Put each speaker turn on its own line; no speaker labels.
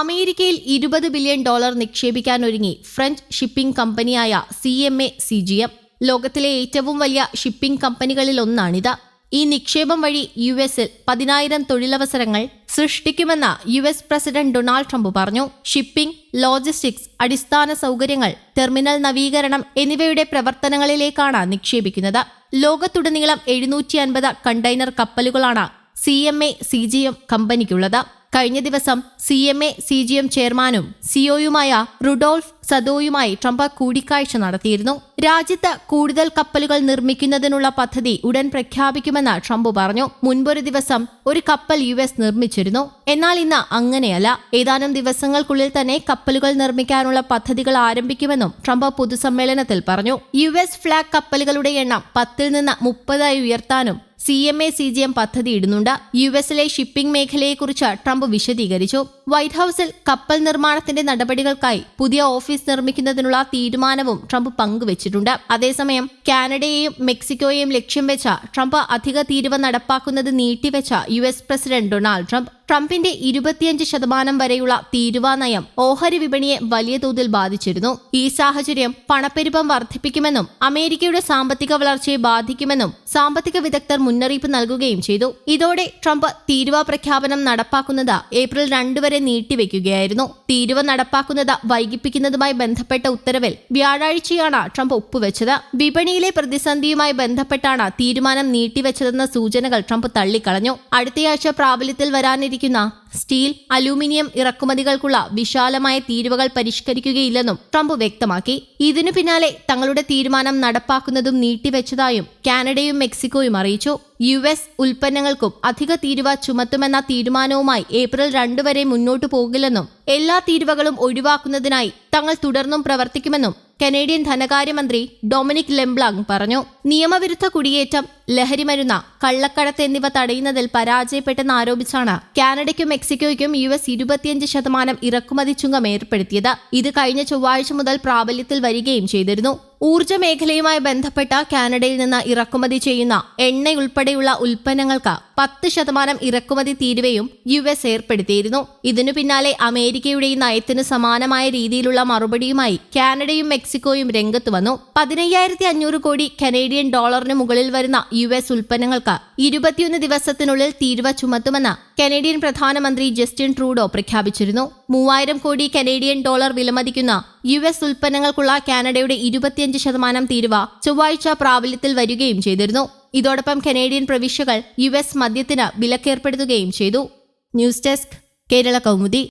അമേരിക്കയിൽ ഇരുപത് billion dollar നിക്ഷേപിക്കാൻ ഒരുങ്ങി ഫ്രഞ്ച് ഷിപ്പിംഗ് കമ്പനിയായ C M A C G M. ലോകത്തിലെ ഏറ്റവും വലിയ ഷിപ്പിംഗ് കമ്പനികളിൽ ഒന്നാണിത് ഈ നിക്ഷേപം വഴി യു എസിൽ പതിനായിരം തൊഴിലവസരങ്ങൾ സൃഷ്ടിക്കുമെന്ന് U S president Donald Trump പറഞ്ഞു. ഷിപ്പിംഗ് ലോജിസ്റ്റിക്സ് അടിസ്ഥാന സൗകര്യങ്ങൾ ടെർമിനൽ നവീകരണം എന്നിവയുടെ പ്രവർത്തനങ്ങളിലേക്കാണ് നിക്ഷേപിക്കുന്നത്. ലോകത്തുടനീളം എഴുന്നൂറ്റി അൻപത് container കപ്പലുകളാണ് C M A C G M കമ്പനിക്കുള്ളത്. കഴിഞ്ഞ ദിവസം C M A C G M ചെയർമാനും സിഒയുമായ റുഡോൾഫ് സദോയുമായി ട്രംപ് കൂടിക്കാഴ്ച നടത്തിയിരുന്നു. രാജ്യത്ത് കൂടുതൽ കപ്പലുകൾ നിർമ്മിക്കുന്നതിനുള്ള പദ്ധതി ഉടൻ പ്രഖ്യാപിക്കുമെന്ന് ട്രംപ് പറഞ്ഞു. മുൻപൊരു ദിവസം ഒരു കപ്പൽ യു എസ് നിർമ്മിച്ചിരുന്നു. എന്നാൽ ഇന്ന് അങ്ങനെയല്ല. ഏതാനും ദിവസങ്ങൾക്കുള്ളിൽ തന്നെ കപ്പലുകൾ നിർമ്മിക്കാനുള്ള പദ്ധതികൾ ആരംഭിക്കുമെന്നും ട്രംപ് പൊതുസമ്മേളനത്തിൽ പറഞ്ഞു. യു എസ് ഫ്ളാഗ് കപ്പലുകളുടെ എണ്ണം പത്തിൽ നിന്ന് മുപ്പതായി ഉയർത്താനും C M A C G M പദ്ധതി ഇടുന്നുണ്ട്. യു എസിലെ ഷിപ്പിംഗ് മേഖലയെക്കുറിച്ച് ട്രംപ് വിശദീകരിച്ചു. വൈറ്റ് ഹൌസിൽ കപ്പൽ നിർമ്മാണത്തിന്റെ നടപടികൾക്കായി പുതിയ ഓഫീസ് നിർമ്മിക്കുന്നതിനുള്ള തീരുമാനവും ട്രംപ് പങ്കുവച്ചിട്ടുണ്ട്. അതേസമയം കാനഡയെയും മെക്സിക്കോയെയും ലക്ഷ്യം വെച്ച ട്രംപ് അധിക തീരുവ നടപ്പാക്കുന്നത് നീട്ടിവെച്ച U S president Donald Trump ട്രംപിന്റെ ഇരുപത്തിയഞ്ച് ശതമാനം വരെയുള്ള തീരുവ നയം ഓഹരി വിപണിയെ വലിയ തോതിൽ ബാധിച്ചിരുന്നു. ഈ സാഹചര്യം പണപ്പെരുപ്പം വർദ്ധിപ്പിക്കുമെന്നും അമേരിക്കയുടെ സാമ്പത്തിക വളർച്ചയെ ബാധിക്കുമെന്നും സാമ്പത്തിക വിദഗ്ധർ മുന്നറിയിപ്പ് നൽകുകയും ചെയ്തു. ഇതോടെ ട്രംപ് തീരുവ പ്രഖ്യാപനം നടപ്പാക്കുന്നത് ഏപ്രിൽ രണ്ട് വരെ നീട്ടിവെക്കുകയായിരുന്നു. തീരുവ നടപ്പാക്കുന്നത് വൈകിപ്പിക്കുന്നതുമായി ബന്ധപ്പെട്ട ഉത്തരവിൽ വ്യാഴാഴ്ചയാണ് ട്രംപ് ഒപ്പുവെച്ചത്. വിപണിയിലെ പ്രതിസന്ധിയുമായി ബന്ധപ്പെട്ടാണ് തീരുമാനം നീട്ടിവെച്ചതെന്ന സൂചനകൾ ട്രംപ് തള്ളിക്കളഞ്ഞു. അടുത്തയാഴ്ച പ്രാബല്യത്തിൽ വരാനിരിക്കുന്ന സ്റ്റീൽ അലൂമിനിയം ഇറക്കുമതികൾക്കുള്ള വിശാലമായ തീരുവകൾ പരിഷ്കരിക്കുകയില്ലെന്നും ട്രംപ് വ്യക്തമാക്കി. ഇതിനു പിന്നാലെ തങ്ങളുടെ തീരുമാനം നടപ്പാക്കുന്നതും നീട്ടിവെച്ചതായും കാനഡയും മെക്സിക്കോയും അറിയിച്ചു. യു എസ് ഉൽപ്പന്നങ്ങൾക്കും അധിക തീരുവ ചുമത്തുമെന്ന തീരുമാനവുമായി ഏപ്രിൽ രണ്ട് വരെ മുന്നോട്ടു പോകില്ലെന്നും എല്ലാ തീരുവകളും ഒഴിവാക്കുന്നതിനായി തങ്ങൾ തുടർന്നും പ്രവർത്തിക്കുമെന്നും കനേഡിയൻ ധനകാര്യമന്ത്രി ഡൊമിനിക് ലെംബ്ലാങ് പറഞ്ഞു. നിയമവിരുദ്ധ കുടിയേറ്റം ലഹരിമരുന്ന് കള്ളക്കടത്ത് എന്നിവ തടയുന്നതിൽ പരാജയപ്പെട്ടെന്ന് ആരോപിച്ചാണ് കാനഡയ്ക്കും മെക്സിക്കോയ്ക്കും യു എസ് ഇരുപത്തിയഞ്ച് ശതമാനം ഇറക്കുമതി ചുങ്കം ഏർപ്പെടുത്തിയത്. ഇത് കഴിഞ്ഞ ചൊവ്വാഴ്ച മുതൽ പ്രാബല്യത്തിൽ വരികയും ചെയ്തിരുന്നു. ഊർജ മേഖലയുമായി ബന്ധപ്പെട്ട കാനഡയിൽ നിന്ന് ഇറക്കുമതി ചെയ്യുന്ന എണ്ണയുൾപ്പെടെയുള്ള ഉൽപ്പന്നങ്ങൾക്ക് പത്ത് ശതമാനം ഇറക്കുമതി തീരുവയും യു എസ് ഏർപ്പെടുത്തിയിരുന്നു. ഇതിനു പിന്നാലെ അമേരിക്കയുടെ നയത്തിന് സമാനമായ രീതിയിലുള്ള മറുപടിയുമായി കാനഡയും മെക്സിക്കോയും രംഗത്ത് വന്നു. പതിനയ്യായിരത്തി അഞ്ഞൂറ് കോടി കനേഡിയൻ ഡോളറിന് മുകളിൽ വരുന്ന യു എസ് ഉൽപ്പന്നങ്ങൾക്ക് ഇരുപത്തിയൊന്ന് ദിവസത്തിനുള്ളിൽ തീരുവ ചുമത്തുമെന്ന് കനേഡിയൻ പ്രധാനമന്ത്രി ജസ്റ്റിൻ ട്രൂഡോ പ്രഖ്യാപിച്ചിരുന്നു. മൂവായിരം കോടി കനേഡിയൻ ഡോളർ വിലമതിക്കുന്ന യു എസ് ഉൽപ്പന്നങ്ങൾക്കുള്ള കാനഡയുടെ ഇരുപത്തിയഞ്ച് ശതമാനം തീരുവ ചൊവ്വാഴ്ച പ്രാബല്യത്തിൽ വരികയും ചെയ്തിരുന്നു. ഇതോടൊപ്പം കനേഡിയൻ പ്രവിശ്യകൾ യു എസ് മദ്യത്തിന് വിലക്കേർപ്പെടുത്തുകയും ചെയ്തു. News desk Kerala Kaumudi.